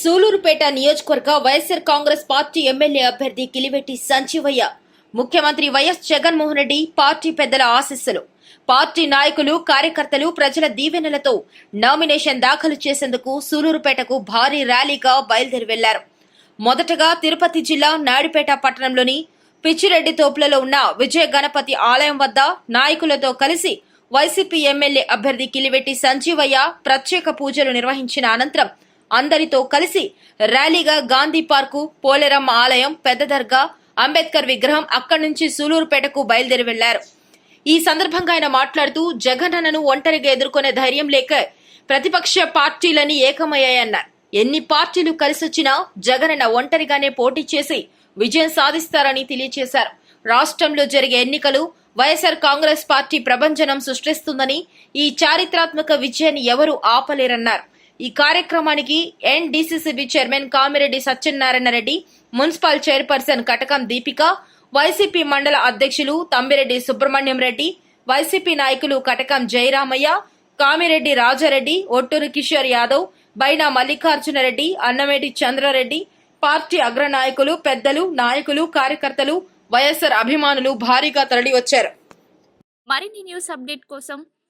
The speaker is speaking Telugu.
సూలూరుపేట నియోజకవర్గ వైఎస్ఆర్ కాంగ్రెస్ పార్టీ ఎమ్మెల్యే అభ్యర్థి కిలివెట్టి సంజీవయ్య ముఖ్యమంత్రి వైఎస్ జగన్మోహన్ రెడ్డి పార్టీ పెద్దల ఆశీస్సులు. పార్టీ నాయకులు కార్యకర్తలు ప్రజల దీవెనలతో నామినేషన్ దాఖలు చేసేందుకు సూలూరుపేటకు భారీ ర్యాలీగా బయలుదేరి వెళ్ళారు. మొదటగా తిరుపతి జిల్లా నాయుడుపేట పట్టణంలోని పిచ్చిరెడ్డి తోపులలో ఉన్న విజయ గణపతి ఆలయం వద్ద నాయకులతో కలిసి వైసీపీ ఎమ్మెల్యే అభ్యర్థి కిలివెట్టి సంజీవయ్య ప్రత్యేక పూజలు నిర్వహించిన అనంతరం అందరితో కలిసి ర్యాలీగా గాంధీ పార్కు పోలేరమ్మ ఆలయం పెద్ద దర్గా అంబేద్కర్ విగ్రహం అక్కడి నుంచి సూలూరుపేటకు బయలుదేరి వెళ్ళారు. ఈ సందర్భంగా ఆయన మాట్లాడుతూ జగనన్నను ఒంటరిగా ఎదుర్కొనే ధైర్యం లేక ప్రతిపక్ష పార్టీలని ఏకమయ్యాయన్నారు. ఎన్ని పార్టీలు కలిసొచ్చినా జగనన్న ఒంటరిగానే పోటీ చేసి విజయం సాధిస్తారని తెలియజేశారు రాష్ట్రంలో జరిగే ఎన్నికలు వైఎస్ఆర్ కాంగ్రెస్ పార్టీ ప్రభంజనం సృష్టిస్తుందని ఈ చారిత్రాత్మక విజయాన్ని ఎవరూ ఆపలేరన్నారు. ఈ కార్యక్రమానికి NDCCB chairman Kamireddy Satyanarayana Reddy municipal chairperson Katakam Deepika YCP మండల అధ్యక్షులు తమ్మిరెడ్డి సుబ్రహ్మణ్యం రెడ్డి వైసీపీ నాయకులు కటకం జయరామయ్య కామిరెడ్డి రాజారెడ్డి ఒట్టూరు కిషోర్ యాదవ్ బైనా మల్లికార్జునరెడ్డి అన్నమేటి చంద్రారెడ్డి పార్టీ అగ్రనాయకులు పెద్దలు నాయకులు కార్యకర్తలు వైఎస్ఆర్ అభిమానులు భారీగా తరలివచ్చారు. మరిన్ని న్యూస్ అప్డేట్ కోసం